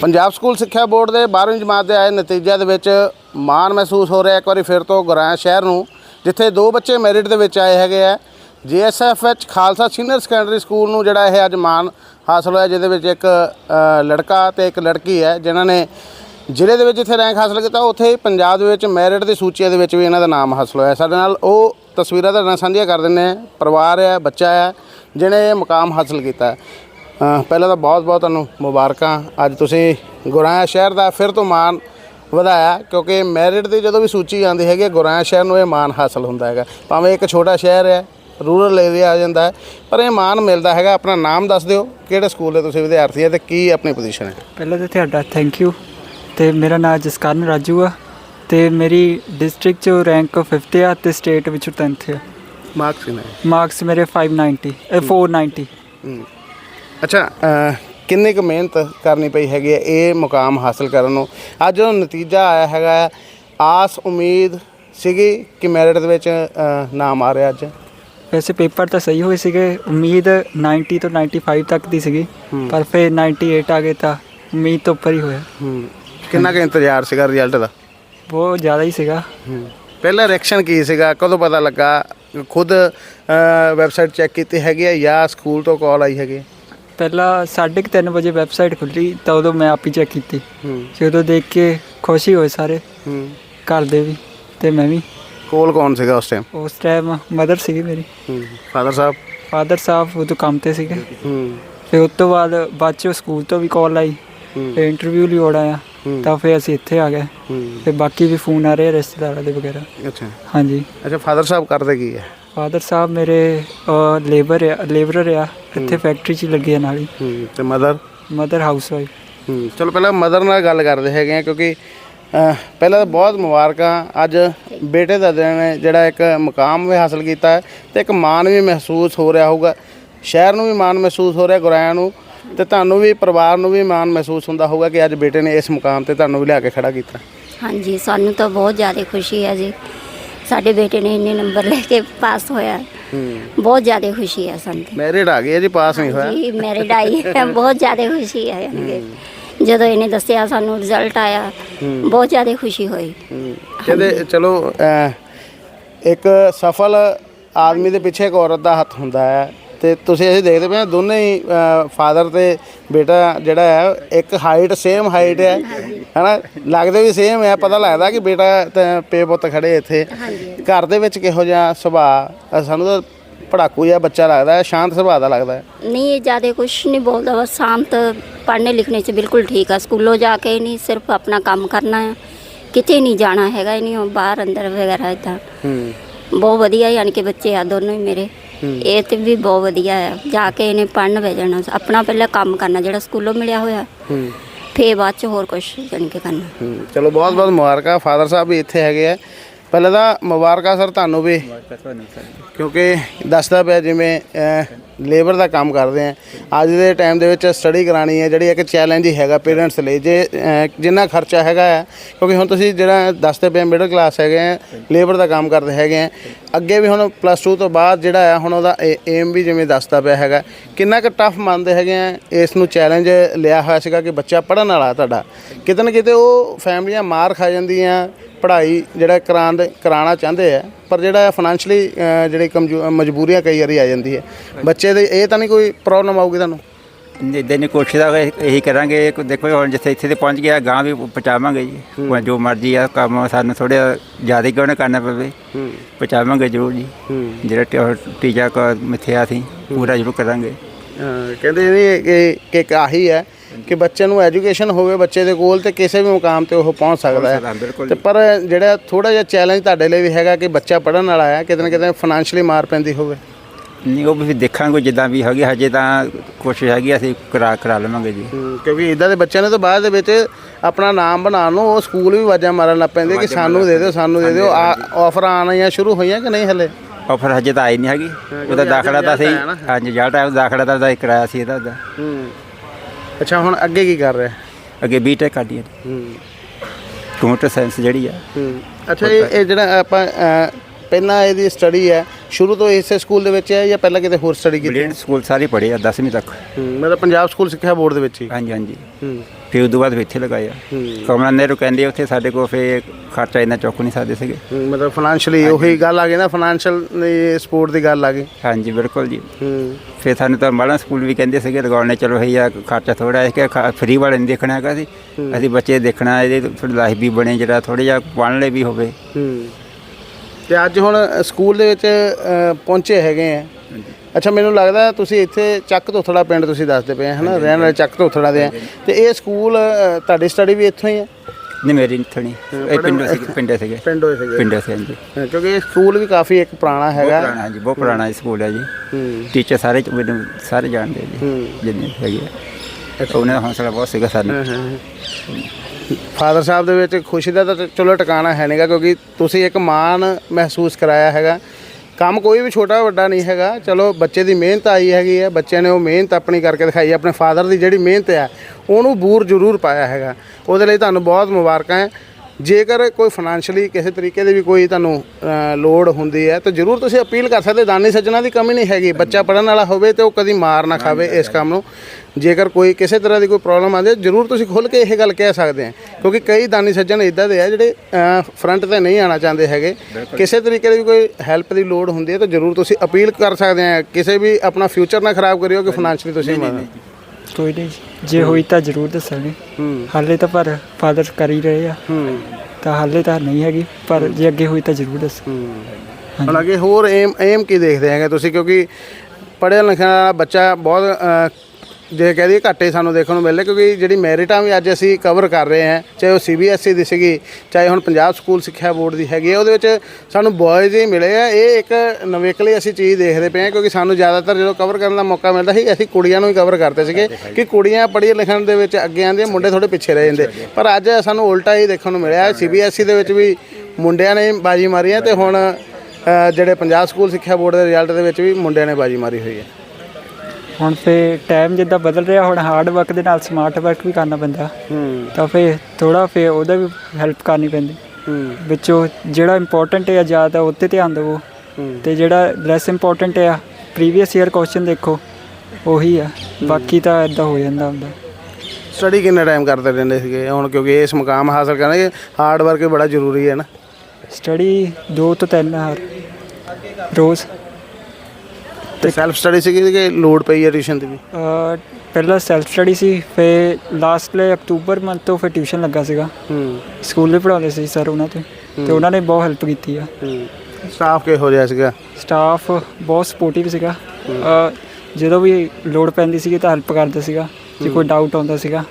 Punjab school ਸਿੱਖਿਆ board ਦੇ 12ਵੀਂ ਜਮਾਤ ਦੇ ਆਏ ਨਤੀਜਿਆਂ ਦੇ ਵਿੱਚ ਮਾਣ ਮਹਿਸੂਸ ਹੋ ਰਿਹਾ। ਇੱਕ ਵਾਰੀ ਫਿਰ ਤੋਂ ਗੁਰਾਂ ਸ਼ਹਿਰ ਨੂੰ, ਜਿੱਥੇ ਦੋ ਬੱਚੇ ਮੈਰਿਟ ਦੇ ਵਿੱਚ ਆਏ ਹੈਗੇ ਆ ਜੀਐਸਐਫ ਵਿੱਚ ਖਾਲਸਾ ਸੀਨੀਅਰ ਸੈਕੰਡਰੀ ਸਕੂਲ ਨੂੰ ਜਿਹੜਾ ਇਹ ਅੱਜ ਮਾਣ ਹਾਸਲ ਹੋਇਆ, ਜਿਹਦੇ ਵਿੱਚ ਇੱਕ ਲੜਕਾ ਤੇ ਇੱਕ ਲੜਕੀ ਹੈ, ਜਿਨ੍ਹਾਂ ਨੇ ਜ਼ਿਲ੍ਹੇ ਦੇ ਵਿੱਚ ਜਿੱਥੇ ਰੈਂਕ ਹਾਸਲ ਕੀਤਾ, ਉੱਥੇ ਹੀ ਪੰਜਾਬ ਦੇ ਵਿੱਚ ਮੈਰਿਟ ਦੀ ਸੂਚੀਆਂ ਦੇ ਵਿੱਚ ਵੀ ਇਹਨਾਂ ਦਾ ਨਾਮ ਹਾਸਲ ਹੋਇਆ। ਸਾਡੇ ਨਾਲ ਉਹ ਤਸਵੀਰਾਂ ਤੁਹਾਡੇ ਨਾਲ ਸਾਂਝੀਆਂ ਕਰ ਦਿੰਦੇ ਹਾਂ ਪਰਿਵਾਰ ਹੈ, ਬੱਚਾ ਹੈ, ਜਿਹਨੇ ਇਹ ਮੁਕਾਮ ਹਾਸਲ ਕੀਤਾ ਪਹਿਲਾਂ ਤਾਂ ਬਹੁਤ ਬਹੁਤ ਤੁਹਾਨੂੰ ਮੁਬਾਰਕਾਂ। ਅੱਜ ਤੁਸੀਂ ਗੁਰਾਇਆ ਸ਼ਹਿਰ ਦਾ ਫਿਰ ਤੋਂ ਮਾਣ ਵਧਾਇਆ ਕਿਉਂਕਿ ਮੈਰਿਟ ਦੀ ਜਦੋਂ ਵੀ ਸੂਚੀ ਆਉਂਦੀ ਹੈਗੀ ਗੁਰਾਇਆ ਸ਼ਹਿਰ ਨੂੰ ਇਹ ਮਾਣ ਹਾਸਲ ਹੁੰਦਾ ਹੈਗਾ। ਭਾਵੇਂ ਇੱਕ ਛੋਟਾ ਸ਼ਹਿਰ ਹੈ ਰੂਰਲ ਏਰੀਆ ਆ ਜਾਂਦਾ ਹੈ ਪਰ ਇਹ ਮਾਣ ਮਿਲਦਾ ਹੈਗਾ। ਆਪਣਾ ਨਾਮ ਦੱਸ ਦਿਓ ਕਿਹੜੇ ਸਕੂਲ ਦੇ ਤੁਸੀਂ ਵਿਦਿਆਰਥੀ ਹੈ ਤੇ ਕੀ ਆਪਣੀ ਪੋਜੀਸ਼ਨ ਹੈ? ਪਹਿਲਾਂ ਤਾਂ ਤੁਹਾਡਾ ਥੈਂਕ ਯੂ ਤੇ ਮੇਰਾ ਨਾਮ ਜਸਕਰਨ ਰਾਜੂ ਆ ਤੇ ਮੇਰੀ ਡਿਸਟ੍ਰਿਕਟ ਚੋਂ ਰੈਂਕ 5th ਆ ਤੇ ਸਟੇਟ ਵਿੱਚੋਂ 10th ਆ। ਮਾਰਕਸ ਕਿੰਨਾ? ਮਾਰਕਸ ਮੇਰੇ 590 ਇਹ 490 ਹੂੰ। ਅੱਛਾ ਕਿੰਨੀ ਕੁ ਮਿਹਨਤ ਕਰਨੀ ਪਈ ਹੈਗੀ ਹੈ ਇਹ ਮੁਕਾਮ ਹਾਸਲ ਕਰਨ ਨੂੰ? ਅੱਜ ਜਦੋਂ ਨਤੀਜਾ ਆਇਆ ਹੈਗਾ ਹੈ, ਆਸ ਉਮੀਦ ਸੀਗੀ ਕਿ ਮੈਰਿਟ ਦੇ ਵਿੱਚ ਅ, ਨਾਮ ਆ ਰਿਹਾ ਅੱਜ? ਵੈਸੇ ਪੇਪਰ ਤਾਂ ਸਹੀ ਹੋਏ ਸੀਗੇ ਉਮੀਦ 90 ਤੋਂ 95 ਤੱਕ ਦੀ ਸੀਗੀ ਪਰ ਫਿਰ 98 ਆ ਗਏ ਤਾਂ ਉਮੀਦ ਤੋਂ ਉੱਪਰ ਹੀ ਹੋਇਆ। ਹੂੰ। ਕਿੰਨਾ ਕੁ ਇੰਤਜ਼ਾਰ ਸੀਗਾ ਰਿਜ਼ਲਟ ਦਾ? ਬਹੁਤ ਜ਼ਿਆਦਾ ਹੀ ਸੀਗਾ। ਪਹਿਲਾ ਰਿਐਕਸ਼ਨ ਕੀ ਸੀਗਾ? ਕਦੋਂ ਪਤਾ ਲੱਗਾ? ਖੁਦ ਵੈਬਸਾਈਟ ਚੈੱਕ ਕੀਤੀ ਹੈਗੀ ਹੈ ਜਾਂ ਸਕੂਲ ਤੋਂ ਕਾਲ ਆਈ ਹੈਗੀ ਹੈ? ਪਹਿਲਾਂ 3:30 ਵਜੇ ਵੈਬਸਾਈਟ ਖੁੱਲੀ ਤਾਂ ਉਦੋਂ ਮੈਂ ਆਪ ਹੀ ਚੈੱਕ ਕੀਤੀ। ਹੂੰ। ਜਦੋਂ ਦੇਖ ਕੇ ਖੁਸ਼ੀ ਹੋਏ ਸਾਰੇ। ਹੂੰ। ਘਰ ਦੇ ਵੀ ਤੇ ਮੈਂ ਵੀ। ਕੋਲ ਕੌਣ ਸੀਗਾ ਉਸ ਟਾਈਮ ਉਸ ਟਾਈਮ ਮਦਰ ਸੀਗੀ ਮੇਰੀ। ਹੂੰ। ਫਾਦਰ ਸਾਹਿਬ? ਫਾਦਰ ਸਾਹਿਬ ਉਹ ਤੋਂ ਕੰਮ ਤੇ ਸੀਗੇ। ਹੂੰ। ਫਿਰ ਉਸ ਤੋਂ ਬਾਅਦ ਬਾਅਦ ਚੋਂ ਸਕੂਲ ਤੋਂ ਵੀ ਕਾਲ ਆਈ। ਫਿਰ ਇੰਟਰਵਿਊ ਲਈ ਆਉਣਾ ਆ ਹੂੰ। ਤਾਂ ਫਿਰ ਅਸੀਂ ਇੱਥੇ ਆ ਗਏ। ਫਿਰ ਬਾਕੀ ਵੀ ਫੋਨ ਆ ਰਹੇ ਰਿਸ਼ਤੇਦਾਰਾਂ ਦੇ ਵਗੈਰਾ। ਅੱਛਾ। ਹਾਂਜੀ। ਅੱਛਾ ਫਾਦਰ ਸਾਹਿਬ ਕਰਦੇ ਕੀ ਹੈ? ਫਾਦਰ ਸਾਹਿਬ ਮੇਰੇ ਲੇਬਰ ਆ ਲੇਬਰਰ ਆ ਇੱਥੇ ਫੈਕਟਰੀ 'ਚ ਲੱਗੇ ਆ ਨਾਲ ਹੀ। ਹੂੰ ਤੇ ਮਦਰ? ਮਦਰ ਹਾਊਸ ਵਾਈਫ ਹੂੰ ਚਲੋ ਪਹਿਲਾਂ ਮਦਰ ਨਾਲ ਗੱਲ ਕਰਦੇ ਹੈਗੇ ਆ ਕਿਉਂਕਿ ਪਹਿਲਾਂ ਤਾਂ ਬਹੁਤ ਮੁਬਾਰਕਾਂ ਅੱਜ ਬੇਟੇ ਦਾ ਦਿਨ ਹੈ ਜਿਹੜਾ ਇੱਕ ਮੁਕਾਮ ਵੀ ਹਾਸਲ ਕੀਤਾ ਹੈ ਤੇ ਇੱਕ ਮਾਣ ਵੀ ਮਹਿਸੂਸ ਹੋ ਰਿਹਾ ਹੋਊਗਾ। ਸ਼ਹਿਰ ਨੂੰ ਵੀ ਮਾਣ ਮਹਿਸੂਸ ਹੋ ਰਿਹਾ ਗੁਰਾਇਆ ਨੂੰ ਤੇ ਤੁਹਾਨੂੰ ਵੀ ਪਰਿਵਾਰ ਨੂੰ ਵੀ ਮਾਣ ਮਹਿਸੂਸ ਹੁੰਦਾ ਹੋਊਗਾ ਕਿ ਅੱਜ ਬੇਟੇ ਨੇ ਇਸ ਮੁਕਾਮ ਤੇ ਤੁਹਾਨੂੰ ਵੀ ਲਿਆ ਕੇ ਖੜਾ ਕੀਤਾ। ਹਾਂਜੀ ਸਾਨੂੰ ਤਾਂ ਬਹੁਤ ਜ਼ਿਆਦਾ ਖੁਸ਼ੀ ਹੈ ਜੀ। ਸਾਡੇ ਬੇਟੇ ਨੇ ਇੰਨੇ ਨੰਬਰ ਲੈ ਕੇ ਪਾਸ ਹੋਇਆ। ਬਹੁਤ ਜ਼ਿਆਦਾ ਖੁਸ਼ੀ ਹੈ ਸਾਨੂੰ ਤੇ। ਮੈਰਿਡ ਆ ਗਈ ਹੈ ਜੀ ਪਾਸ ਨਹੀਂ ਹੋਇਆ। ਜੀ ਮੈਰਿਡ ਆਈ ਹੈ ਬਹੁਤ ਜ਼ਿਆਦਾ ਖੁਸ਼ੀ ਹੈ ਯਾਨੀ ਕਿ ਜਦੋਂ ਇਹਨੇ ਦੱਸਿਆ ਸਾਨੂੰ ਰਿਜ਼ਲਟ ਆਇਆ ਬਹੁਤ ਜ਼ਿਆਦਾ ਖੁਸ਼ੀ ਹੋਈ। ਹੂੰ। ਕਹਿੰਦੇ ਚਲੋ ਅਹ, ਇੱਕ ਸਫਲ ਆਦਮੀ ਦੇ ਪਿੱਛੇ ਇੱਕ ਔਰਤ ਦਾ ਹੱਥ ਹੁੰਦਾ ਹੈ। ਤੇ ਤੁਸੀਂ ਅਸੀਂ ਦੇਖਦੇ ਪਏ ਹਾਂ ਦੋਨੇ ਹੀ ਫਾਦਰ ਤੇ ਬੇਟਾ ਜਿਹੜਾ ਹੈ ਇੱਕ ਹਾਈਟ ਸੇਮ ਹਾਈਟ ਹੈ ਹਨਾ? ਲੱਗਦੇ ਵੀ ਸੇਮ ਹੈ ਪਤਾ ਲੱਗਦਾ ਕਿ ਬੇਟਾ ਤੇ ਪੇ ਪੁੱਤ ਖੜੇ ਇੱਥੇ। ਘਰ ਦੇ ਵਿੱਚ ਕਿਹੋ ਜਿਹਾ ਸੁਭਾਅ ਸਾਨੂੰ ਤਾਂ ਪੜਾਕੂ ਜਿਹਾ ਬੱਚਾ ਲੱਗਦਾ ਹੈ ਸ਼ਾਂਤ ਸੁਭਾਅ ਦਾ ਲੱਗਦਾ ਹੈ। ਨਹੀਂ ਇਹ ਜ਼ਿਆਦਾ ਕੁਝ ਨਹੀਂ ਬੋਲਦਾ ਬਸ ਸ਼ਾਂਤ ਪੜ੍ਹਨੇ ਲਿਖਣੇ 'ਚ ਬਿਲਕੁਲ ਠੀਕ ਆ। ਸਕੂਲੋਂ ਜਾ ਕੇ ਨਹੀਂ ਸਿਰਫ ਆਪਣਾ ਕੰਮ ਕਰਨਾ ਹੈ ਕਿਤੇ ਨਹੀਂ ਜਾਣਾ ਹੈਗਾ ਇਹ ਨਹੀਂ ਬਾਹਰ ਅੰਦਰ ਵਗੈਰਾ ਇਦਾਂ। ਹੂੰ। ਬਹੁਤ ਵਧੀਆ ਯਾਨੀ ਕਿ ਬੱਚੇ ਆ ਦੋਨੋਂ ਹੀ ਮੇਰੇ। ਇਹ ਤੇ ਵੀ ਬਹੁਤ ਵਧੀਆ ਆ। ਜਾ ਕੇ ਇਹਨੇ ਪੜਨ ਬਹਿ ਜਾਣਾ। ਆਪਣਾ ਪਹਿਲਾਂ ਕੰਮ ਕਰਨਾ ਜਿਹੜਾ ਸਕੂਲੋਂ ਮਿਲਿਆ ਹੋਇਆ। ਫੇਰ ਬਾਅਦ ਚ ਹੋਰ ਕੁਝ ਜਾਣੀ ਕਿ ਕਰਨਾ। ਚਲੋ ਬਹੁਤ ਬਹੁਤ ਮੁਬਾਰਕਾਂ। ਫਾਦਰ ਸਾਹਿਬ ਵੀ ਇੱਥੇ ਹੈਗੇ ਆ। ਪਹਿਲਾਂ ਤਾਂ ਮੁਬਾਰਕਾਂ ਸਰ ਤੁਹਾਨੂੰ ਵੀ। ਕਿਉਂਕਿ ਦੱਸਦਾ ਪਿਆ ਜਿਵੇਂ ਲੇਬਰ ਦਾ ਕੰਮ ਕਰਦੇ ਆ। ਅੱਜ ਦੇ ਟਾਈਮ ਦੇ ਵਿੱਚ ਸਟੱਡੀ ਕਰਾਣੀ ਹੈ ਜਿਹੜੀ ਇੱਕ ਚੈਲੰਜ ਹੀ ਹੈਗਾ ਪੇਰੈਂਟਸ ਲਈ। ਜੇ ਜਿੰਨਾ ਖਰਚਾ ਹੈਗਾ ਆ ਕਿਉਂਕਿ ਹੁਣ ਤੁਸੀਂ ਜਿਹੜਾ ਦੱਸਦੇ ਪਏ ਮਿਡਲ ਕਲਾਸ ਹੈਗੇ ਆ ਲੇਬਰ ਦਾ ਕੰਮ ਕਰਦੇ ਹੈਗੇ ਆ। ਅੱਗੇ ਵੀ ਹੁਣ ਪਲੱਸ 2 ਤੋਂ ਬਾਅਦ ਜਿਹੜਾ ਆ ਹੁਣ ਉਹਦਾ ਏਮ ਵੀ ਜਿਵੇਂ ਦੱਸਦਾ ਪਿਆ ਹੈਗਾ। ਕਿੰਨਾ ਕੁ ਟਫ ਮੰਨਦੇ ਹੈਗੇ ਆ ਇਸ ਨੂੰ ਚੈਲੰਜ ਲਿਆ ਹੋਇਆ ਸੀਗਾ ਕਿ ਬੱਚਾ ਪੜਨ ਵਾਲਾ ਤੁਹਾਡਾ। ਕਿਤੇ ਨਾ ਕਿਤੇ ਉਹ ਫੈਮਲੀਆਂ ਮਾਰ ਖਾ ਜਾਂਦੀਆਂ ਪੜ੍ਹਾਈ ਜਿਹੜਾ ਕਰਾਉਣ ਦੇ ਕਰਾਉਣਾ ਚਾਹੁੰਦੇ ਆ ਪਰ ਜਿਹੜਾ ਫਾਈਨੈਂਸ਼ਲੀ ਜਿਹੜੀ ਮਜਬੂਰੀਆਂ ਕਈ ਵਾਰੀ ਆ ਜਾਂਦੀ ਹੈ। ਬੱਚੇ ਦੇ ਇਹ ਤਾਂ ਨਹੀਂ ਕੋਈ ਪ੍ਰੋਬਲਮ ਆਊਗੀ ਤੁਹਾਨੂੰ? ਇਦਾਂ ਨਹੀਂ ਕੋਸ਼ਿਸ਼ ਦਾ ਇਹੀ ਕਰਾਂਗੇ ਦੇਖੋ ਹੁਣ ਜਿੱਥੇ ਇੱਥੇ ਤੇ ਪਹੁੰਚ ਗਿਆ ਗਾਂ ਵੀ ਪਹੁੰਚਾਵਾਂਗੇ ਜੀ। ਜੋ ਮਰਜ਼ੀ ਆ ਕੰਮ ਸਾਨੂੰ ਥੋੜ੍ਹਾ ਜ਼ਿਆਦਾ ਕਿਉਂ ਨਾ ਕਰਨਾ ਪਵੇ। ਪਹੁੰਚਾਵਾਂਗੇ ਜ਼ਰੂਰ ਜੀ। ਜਿਹੜਾ ਟੀਚਾ ਕੋ ਮਿੱਥਿਆ ਸੀ ਪੂਰਾ ਜ਼ਰੂਰ ਕਰਾਂਗੇ। ਕਹਿੰਦੇ ਨਹੀਂ ਕਿ ਕਿ ਆਹੀ ਹੈ ਕਿ ਬੱਚੇ ਨੂੰ ਐਜੂਕੇਸ਼ਨ ਹੋਵੇ ਬੱਚੇ ਦੇ ਕੋਲ ਤੇ ਕਿਸੇ ਵੀ ਮੁਕਾਮ ਤੇ ਉਹ ਪਹੁੰਚ ਸਕਦਾ ਹੈ। ਤੇ ਪਰ ਜਿਹੜਾ ਥੋੜਾ ਜਿਹਾ ਚੈਲੰਜ ਤੁਹਾਡੇ ਲਈ ਵੀ ਹੈਗਾ ਕਿ ਬੱਚਾ ਪੜਨ ਵਾਲਾ ਹੈ ਕਿਤੇ ਨਾ ਕਿਤੇ ਫਾਈਨੈਂਸ਼ਲੀ ਮਾਰ ਪੈਂਦੀ ਹੋਵੇ। ਨਹੀਂ ਉਹ ਵੀ ਦੇਖਾਂਗੇ ਜਿੱਦਾਂ ਵੀ ਹੈਗੀ ਹਜੇ ਤਾਂ ਕੋਸ਼ਿਸ਼ ਹੈਗੀ ਅਸੀਂ ਕਰਾ ਕਰਾ ਲਵਾਂਗੇ ਜੀ। ਕਿਉਂਕਿ ਇਦਾਂ ਦੇ ਬੱਚਿਆਂ ਨੇ ਤਾਂ ਬਾਅਦ ਦੇ ਵਿੱਚ ਆਪਣਾ ਨਾਮ ਬਣਾਉਣ ਨੂੰ ਉਹ ਸਕੂਲ ਵੀ ਵਾਜਾਂ ਮਾਰਨ ਲੱਗ ਪੈਂਦੇ ਕਿ ਸਾਨੂੰ ਦੇ ਦਿਓ ਸਾਨੂੰ ਦੇ ਦਿਓ। ਆਫਰਾਂ ਆਉਣੀਆਂ ਸ਼ੁਰੂ ਹੋਈਆਂ ਕਿ ਨਹੀਂ ਹਲੇ? ਆਫਰ ਹਜੇ ਤਾਂ ਆਈ ਨਹੀਂ ਹੈਗੀ। ਉਹਦਾ ਦਾਖਲਾ ਤਾਂ ਸਹੀ ਹਾਂਜੀ ਜਿਹੜਾ ਟਾਈਮ ਦਾਖਲਾ ਤਾਂ ਕਰਾਇਆ ਸੀ ਇਹਦਾ। ਹੂੰ। ਅੱਛਾ ਹੁਣ ਅੱਗੇ ਕੀ ਕਰ ਰਿਹਾ? ਅੱਗੇ ਬੀਟੈਕ ਕਰਦੀ ਹੈ ਹੂੰ। ਕੰਪਿਊਟਰ ਸਾਇੰਸ ਜਿਹੜੀ ਆ। ਹੂੰ। ਅੱਛਾ ਇਹ ਇਹ ਜਿਹੜਾ ਆਪਾਂ ਅਹ, ਪਹਿਲਾਂ ਇਹਦੀ ਸਟੱਡੀ ਹੈ ਸ਼ੁਰੂ ਤੋਂ ਇਸੇ ਸਕੂਲ ਦੇ ਵਿੱਚ ਹੈ ਜਾਂ ਪਹਿਲਾਂ ਕਿਤੇ ਹੋਰ ਸਟੱਡੀ ਕੀਤੀ? ਬ੍ਰਿਲੀਅੰਟ ਸਕੂਲ ਸਾਰੇ ਪੜ੍ਹੇ ਆ 10ਵੀਂ ਤੱਕ। ਹੂੰ ਮਤਲਬ ਪੰਜਾਬ ਸਕੂਲ ਸਿੱਖਿਆ ਬੋਰਡ ਦੇ ਵਿੱਚ ਹੀ? ਹਾਂਜੀ ਹਾਂਜੀ। ਹੂੰ। ਫਿਰ ਉਦੋਂ ਬਾਅਦ ਇੱਥੇ ਲਗਾਇਆ ਕਮਲਾ ਨਹਿਰੂ ਕਹਿੰਦੇ ਉੱਥੇ ਸਾਡੇ ਕੋਲ ਫੇ ਖਰਚਾ ਇੰਨਾ ਚੁੱਕ ਨਹੀਂ ਸਕਦੇ ਸੀਗੇ। ਮਤਲਬ ਫਾਈਨੈਂਸ਼ਲੀ ਉਹੀ ਗੱਲ ਆ ਗਈ ਨਾ ਫਾਈਨੈਂਸ਼ੀਅਲ ਸਪੋਰਟ ਦੀ ਗੱਲ ਆ ਗਈ। ਹਾਂਜੀ ਬਿਲਕੁਲ ਜੀ। ਹੂੰ। ਫਿਰ ਸਾਨੂੰ ਤਾਂ ਮਾੜਾ ਸਕੂਲ ਵੀ ਕਹਿੰਦੇ ਸੀਗੇ ਲਗਾਉਣੇ ਚਲੋ ਹੈ ਆ ਖਰਚਾ ਥੋੜਾ ਹੈ ਕਿ ਫ੍ਰੀ ਵਾਲੇ ਨਹੀਂ ਦੇਖਣਾ ਹੈਗਾ ਸੀ। ਅਸੀਂ ਬੱਚੇ ਦੇਖਣਾ ਇਹਦੇ ਥੋੜੀ ਲਾਈਫ ਵੀ ਬਣੇ ਜਿਹੜਾ ਥੋੜਾ ਜਿਹਾ ਪੜ੍ਹਨ ਲਈ ਵੀ ਹੋਵੇ। ਤੇ ਅੱਜ ਹੁਣ ਸਕੂਲ ਦੇ ਵਿੱਚ ਅ, ਪਹੁੰਚੇ ਹੈਗੇ ਆ। ਅੱਛਾ ਮੈਨੂੰ ਲੱਗਦਾ ਤੁਸੀਂ ਇੱਥੇ ਚੱਕ ਧੋਥੜਾ ਪਿੰਡ ਤੁਸੀਂ ਦੱਸਦੇ ਪਏ ਹਨਾ? ਰਹਿਣ ਵਾਲੇ ਚੱਕ ਧੋਥੜਾ ਦੇ ਆ। ਤੇ ਇਹ ਸਕੂਲ ਅ, ਤੁਹਾਡੀ ਸਟੱਡੀ ਵੀ ਇੱਥੋਂ ਹੀ ਹੈ ਨਹੀਂ ਮੇਰੀ ਨਹੀਂ ਥਣੀ ਇਹ ਪਿੰਡ ਸੀਗੇ ਪਿੰਡੇ ਸੀਗੇ। ਪਿੰਡੋਂ ਸੀਗੇ। ਪਿੰਡੇ ਸੀ ਹਾਂਜੀ। ਹਾਂ, ਕਿਉਂਕਿ ਇਹ ਸਕੂਲ ਵੀ ਕਾਫੀ ਇੱਕ ਪੁਰਾਣਾ ਹੈਗਾ। ਪੁਰਾਣਾ ਹਾਂਜੀ ਬਹੁਤ ਪੁਰਾਣਾ ਸਕੂਲ ਹੈ ਜੀ। ਹੂੰ। ਟੀਚਰ ਸਾਰੇ ਮੈਨੂੰ ਸਾਰੇ ਜਾਣਦੇ ਜੀ ਹੂੰ। ਜਿੰਨੇ ਹੈਗੇ ਆ। ਉਹਨਾਂ ਦਾ ਹੌਸਲਾ ਬਹੁਤ ਸੀਗਾ ਸਾਨੂੰ। ਫਾਦਰ ਸਾਹਿਬ ਦੇ ਵਿੱਚ ਖੁਸ਼ੀ ਦਾ ਤਾਂ ਚਲੋ ਟਿਕਾਣਾ ਹੈ ਨਹੀਂਗਾ ਕਿਉਂਕਿ ਤੁਸੀਂ ਇੱਕ ਮਾਣ ਮਹਿਸੂਸ ਕਰਾਇਆ ਹੈਗਾ। ਕੰਮ ਕੋਈ ਵੀ ਛੋਟਾ ਵੱਡਾ ਨਹੀਂ ਹੈਗਾ। ਚਲੋ ਬੱਚੇ ਦੀ ਮਿਹਨਤ ਆਈ ਹੈਗੀ ਹੈ। ਬੱਚਿਆਂ ਨੇ ਉਹ ਮਿਹਨਤ ਆਪਣੀ ਕਰਕੇ ਦਿਖਾਈ ਆਪਣੇ ਫਾਦਰ ਦੀ ਜਿਹੜੀ ਮਿਹਨਤ ਹੈ, ਉਹਨੂੰ ਬੂਰ ਜ਼ਰੂਰ ਪਾਇਆ ਹੈਗਾ। ਉਹਦੇ ਲਈ ਤੁਹਾਨੂੰ ਬਹੁਤ ਮੁਬਾਰਕਾਂ ਹੈ। ਜੇਕਰ ਕੋਈ ਫਾਈਨੈਂਸ਼ਲੀ ਕਿਸੇ ਤਰੀਕੇ ਦੀ ਵੀ ਕੋਈ ਤੁਹਾਨੂੰ ਲੋੜ ਹੁੰਦੀ ਹੈ ਤਾਂ ਜ਼ਰੂਰ ਤੁਸੀਂ ਅਪੀਲ ਕਰ ਸਕਦੇ ਦਾਨੀ ਸੱਜਣਾ ਦੀ ਕਮੀ ਨਹੀਂ ਹੈਗੀ। ਬੱਚਾ ਪੜਨ ਵਾਲਾ ਹੋਵੇ ਤੇ ਉਹ ਕਦੀ ਮਾਰ ਨਾ ਖਾਵੇ ਇਸ ਕੰਮ ਨੂੰ। ਜੇਕਰ ਕੋਈ ਕਿਸੇ ਤਰ੍ਹਾਂ ਦੀ ਕੋਈ ਪ੍ਰੋਬਲਮ ਆਉਂਦੀ ਹੈ ਜ਼ਰੂਰ ਤੁਸੀਂ ਖੁੱਲ ਕੇ ਇਹ ਗੱਲ ਕਹਿ ਸਕਦੇ ਆ ਕਿਉਂਕਿ ਕਈ ਦਾਨੀ ਸੱਜਣ ਇਦਾਂ ਦੇ ਆ ਜਿਹੜੇ ਫਰੰਟ ਤੇ ਨਹੀਂ ਆਣਾ ਚਾਹੁੰਦੇ ਹੈਗੇ। ਕਿਸੇ ਤਰੀਕੇ ਦੀ ਵੀ ਕੋਈ ਹੈਲਪ ਦੀ ਲੋੜ ਹੁੰਦੀ ਹੈ ਤਾਂ ਜ਼ਰੂਰ ਤੁਸੀਂ ਅਪੀਲ ਕਰ ਸਕਦੇ ਆ ਕਿਸੇ ਵੀ ਆਪਣਾ ਫਿਊਚਰ ਨਾ ਖਰਾਬ ਕਰਿਓ ਕਿ ਫਾਈਨੈਂਸ਼ਲੀ ਤੁਸੀਂ ਮਦਦ ਕੋਈ ਨਹੀਂ ਜੀ। ਹੋਈ ਤਾਂ ਜ਼ਰੂਰ ਦੱਸਾਂਗੇ ਹੂੰ। ਹਾਲੇ ਤਾਂ ਪਰ ਫਾਦਰ ਕਰ ਹੀ ਰਹੇ ਆ। ਹੂੰ। ਤਾਂ ਹਾਲੇ ਤਾਂ ਨਹੀਂ ਹੈਗੀ ਪਰ ਜੇ ਅੱਗੇ ਹੋਈ ਤਾਂ ਜ਼ਰੂਰ ਦੱਸ। ਹੁਣ ਅੱਗੇ ਹੋਰ ਏਮ ਏਮ ਕੀ ਦੇਖਦੇ ਹੈਗੇ ਤੁਸੀਂ? ਕਿਉਂਕਿ ਪੜ੍ਹਿਆ ਲਿਖਿਆ ਬੱਚਾ ਬਹੁਤ ਜੇ ਕਹਿ ਦਈਏ ਘੱਟੇ ਸਾਨੂੰ ਦੇਖਣ ਨੂੰ ਮਿਲਦੇ ਕਿਉਂਕਿ ਜਿਹੜੀ ਮੈਰਿਟਾਂ ਵੀ ਅੱਜ ਅਸੀਂ ਕਵਰ ਕਰ ਰਹੇ ਹਾਂ ਚਾਹੇ ਉਹ ਸੀਬੀਐਸਈ ਦੀ ਸੀਗੀ ਚਾਹੇ ਹੁਣ ਪੰਜਾਬ ਸਕੂਲ ਸਿੱਖਿਆ ਬੋਰਡ ਦੀ ਹੈਗੀ ਹੈ ਉਹਦੇ ਵਿੱਚ ਸਾਨੂੰ ਬॉयਜ਼ ਹੀ ਮਿਲੇ ਆ। ਇਹ ਇੱਕ ਨਵੇਕਲੀ ਅਸੀਂ ਚੀਜ਼ ਦੇਖਦੇ ਪਏ ਹਾਂ ਕਿਉਂਕਿ ਸਾਨੂੰ ਜ਼ਿਆਦਾਤਰ ਜਦੋਂ ਕਵਰ ਕਰਨ ਦਾ ਮੌਕਾ ਮਿਲਦਾ ਸੀ ਅਸੀਂ ਕੁੜੀਆਂ ਨੂੰ ਹੀ ਕਵਰ ਕਰਦੇ ਸੀਗੇ ਕਿ ਕੁੜੀਆਂ ਪੜ੍ਹੀ ਲਿਖਣ ਦੇ ਵਿੱਚ ਅੱਗੇ ਆਉਂਦੀਆਂ ਮੁੰਡੇ ਥੋੜੇ ਪਿੱਛੇ ਰਹਿ ਜਾਂਦੇ। ਪਰ ਅੱਜ ਸਾਨੂੰ ਉਲਟਾ ਹੀ ਦੇਖਣ ਨੂੰ ਮਿਲਿਆ। ਸੀਬੀਐਸਈ ਦੇ ਵਿੱਚ ਵੀ ਮੁੰਡਿਆਂ ਨੇ ਬਾਜੀ ਮਾਰੀ ਹੈ ਤੇ ਹੁਣ ਜਿਹੜੇ ਪੰਜਾਬ ਸਕੂਲ ਸਿੱਖਿਆ ਬੋਰਡ ਦੇ ਰਿਜ਼ਲਟ ਦੇ ਵਿੱਚ ਵੀ ਮੁੰਡਿਆਂ ਨੇ ਬਾਜੀ ਮਾਰੀ ਹੋਈ ਹੈ ਹੁਣ ਫੇ ਟਾਈਮ ਜਿੱਦਾਂ ਬਦਲ ਰਿਹਾ ਹੁਣ ਹਾਰਡ ਵਰਕ ਦੇ ਨਾਲ ਸਮਾਰਟ ਵਰਕ ਵੀ ਕਰਨਾ ਪੈਂਦਾ। ਹੂੰ। ਤਾਂ ਫੇ ਥੋੜਾ ਫੇ ਉਹਦਾ ਵੀ ਹੈਲਪ ਕਰਨੀ ਪੈਂਦੀ। ਹੂੰ। ਵਿੱਚੋਂ ਜਿਹੜਾ ਇੰਪੋਰਟੈਂਟ ਹੈ ਜ਼ਿਆਦਾ ਉੱਤੇ ਧਿਆਨ ਦਿਵੋ। ਤੇ ਜਿਹੜਾ ਲੈਸ ਇੰਪੋਰਟੈਂਟ ਹੈ ਪ੍ਰੀਵੀਅਸ ਈਅਰ ਕੁਐਸਚਨ ਦੇਖੋ ਉਹੀ ਆ। ਬਾਕੀ ਤਾਂ ਇਦਾਂ ਹੋ ਜਾਂਦਾ ਹੁੰਦਾ। ਸਟੱਡੀ ਕਿੰਨਾ ਟਾਈਮ ਕਰਦੇ ਰਹਿੰਦੇ ਸੀਗੇ? ਹੁਣ ਕਿਉਂਕਿ ਇਸ ਮੁਕਾਮ ਹਾਸਲ ਕਰਨਾ ਹਾਰਡ ਵਰਕ ਬੜਾ ਜ਼ਰੂਰੀ ਹੈ ਨਾ। ਸਟੱਡੀ 2 ਤੋਂ 3 ਹਰ ਰੋਜ਼। ਤੇ ਸੈਲਫ ਸਟੱਡੀ ਸੀਗੀ ਕਿ ਲੋਡ ਪਈ ਹੈ ਟਿਊਸ਼ਨ ਦੀ ਵੀ? ਅਹ ਪਹਿਲਾਂ ਸੈਲਫ ਸਟੱਡੀ ਸੀ ਫੇ ਲਾਸਟਲੇ ਅਕਤੂਬਰ ਮੰਥ ਤੋਂ ਫਿਰ ਟਿਊਸ਼ਨ ਲੱਗਾ ਸੀਗਾ। ਹੂੰ। ਸਕੂਲ ਵੀ ਪੜਾਉਂਦੇ ਸੀ ਸਰ ਉਹਨਾਂ ਤੇ ਤੇ ਉਹਨਾਂ ਨੇ ਬਹੁਤ ਹੈਲਪ ਕੀਤੀ ਆ। ਹੂੰ। ਸਟਾਫ ਕਿਹੋ ਜਿਹਾ ਸੀਗਾ? ਸਟਾਫ ਬਹੁਤ ਸਪੋਰਟਿਵ ਸੀਗਾ। ਅਹ ਜਦੋਂ ਵੀ ਲੋੜ ਪੈਂਦੀ ਸੀਗੀ ਤਾਂ ਹੈਲਪ ਕਰਦਾ ਸੀਗਾ ਜੇ ਕੋਈ ਡਾਊਟ ਆਉਂਦਾ ਸੀਗਾ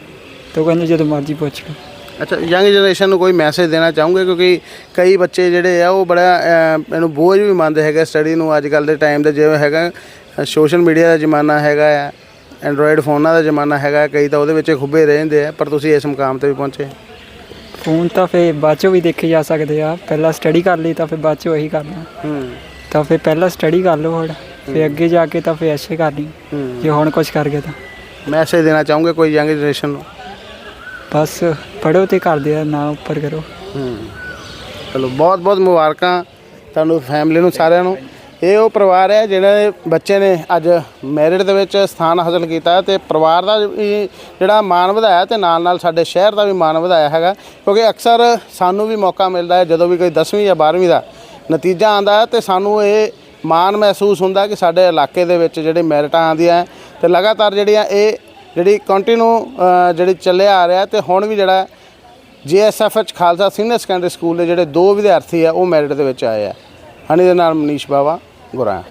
ਤਾਂ ਉਹ ਕਹਿੰਦੇ ਜਦੋਂ ਮਰਜ਼ੀ ਪੁੱਛ ਲਓ। ਅੱਛਾ ਯੰਗ ਜਨਰੇਸ਼ਨ ਨੂੰ ਕੋਈ ਮੈਸੇਜ ਦੇਣਾ ਚਾਹੋਗੇ? ਕਿਉਂਕਿ ਕਈ ਬੱਚੇ ਜਿਹੜੇ ਆ ਉਹ ਬੜਾ ਇਹਨੂੰ ਬੋਝ ਵੀ ਮੰਨਦੇ ਹੈਗੇ ਸਟੱਡੀ ਨੂੰ। ਅੱਜ ਕੱਲ ਦੇ ਟਾਈਮ ਦੇ ਜਿਵੇਂ ਹੈਗਾ ਸੋਸ਼ਲ ਮੀਡੀਆ ਦਾ ਜ਼ਮਾਨਾ ਹੈਗਾ ਆ ਐਂਡਰੋਇਡ ਫੋਨਾਂ ਦਾ ਜ਼ਮਾਨਾ ਹੈਗਾ ਕਈ ਤਾਂ ਉਹਦੇ ਵਿੱਚ ਖੁੱਬੇ ਰਹਿੰਦੇ ਆ ਪਰ ਤੁਸੀਂ ਇਸ ਮੁਕਾਮ ਤੇ ਵੀ ਪਹੁੰਚੇ। ਫੋਨ ਤਾਂ ਫੇ ਬਾਅਦ ਚੋਂ ਵੀ ਦੇਖੇ ਜਾ ਸਕਦੇ ਆ। ਪਹਿਲਾਂ ਸਟੱਡੀ ਕਰ ਲਈ ਤਾਂ ਫਿਰ ਬਾਅਦ ਚੋਂ ਇਹੀ ਕਰਨਾ। ਹੂੰ। ਤਾਂ ਫਿਰ ਪਹਿਲਾਂ ਸਟੱਡੀ ਕਰ ਲਓ ਹੁਣ। ਫਿਰ ਅੱਗੇ ਜਾ ਕੇ ਤਾਂ ਫਿਰ ਐਸੇ ਕਰਨੀ। ਹੂੰ। ਜੇ ਹੁਣ ਕੁਝ ਕਰ ਗਏ ਤਾਂ। ਮੈਸੇਜ ਦੇਣਾ ਚਾਹੋਗੇ ਕੋਈ ਯੰਗ ਜਨਰੇਸ਼ਨ ਨੂੰ? ਬਸ ਪੜੋ ਤੇ ਕਰਦੇ ਆ ਨਾ ਉੱਪਰ ਕਰੋ। ਹੂੰ। ਚਲੋ, ਬਹੁਤ ਬਹੁਤ ਮੁਬਾਰਕਾਂ ਤੁਹਾਨੂੰ ਫੈਮਿਲੀ ਨੂੰ, ਸਾਰਿਆਂ ਨੂੰ। ਇਹ ਉਹ ਪਰਿਵਾਰ ਹੈ ਜਿਹੜੇ ਬੱਚੇ ਨੇ ਅੱਜ ਮੈਰਿਟ ਦੇ ਵਿੱਚ ਸਥਾਨ ਹਾਸਲ ਕੀਤਾ ਤੇ ਪਰਿਵਾਰ ਦਾ ਵੀ ਜਿਹੜਾ ਮਾਣ ਵਧਾਇਆ ਤੇ ਨਾਲ ਨਾਲ ਸਾਡੇ ਸ਼ਹਿਰ ਦਾ ਵੀ ਮਾਣ ਵਧਾਇਆ ਹੈਗਾ। ਕਿਉਂਕਿ ਅਕਸਰ ਸਾਨੂੰ ਵੀ ਮੌਕਾ ਮਿਲਦਾ ਹੈ, ਜਦੋਂ ਵੀ ਕੋਈ 10ਵੀਂ ਜਾਂ 12ਵੀਂ ਦਾ ਨਤੀਜਾ ਆਂਦਾ ਹੈ ਤੇ ਸਾਨੂੰ ਇਹ ਮਾਣ ਮਹਿਸੂਸ ਹੁੰਦਾ ਕਿ ਸਾਡੇ ਇਲਾਕੇ ਦੇ ਵਿੱਚ ਜਿਹੜੇ ਮੈਰਿਟਾਂ ਆਉਂਦੀਆਂ ਤੇ ਲਗਾਤਾਰ ਜਿਹੜੀਆਂ ਇਹ ਜਿਹੜੀ ਕੰਟੀਨਿਊ ਜਿਹੜੀ ਚੱਲਿਆ ਆ ਰਿਹਾ ਤੇ ਹੁਣ ਵੀ ਜਿਹੜਾ GSFH Khalsa senior secondary school ਦੇ ਜਿਹੜੇ ਦੋ ਵਿਦਿਆਰਥੀ ਆ, ਉਹ ਮੈਰਿਟ ਦੇ ਵਿੱਚ ਆਏ ਆ। ਹਣੀ ਦੇ ਨਾਲ ਮਨੀਸ਼ ਬਾਵਾ ਗੁਰਾਂ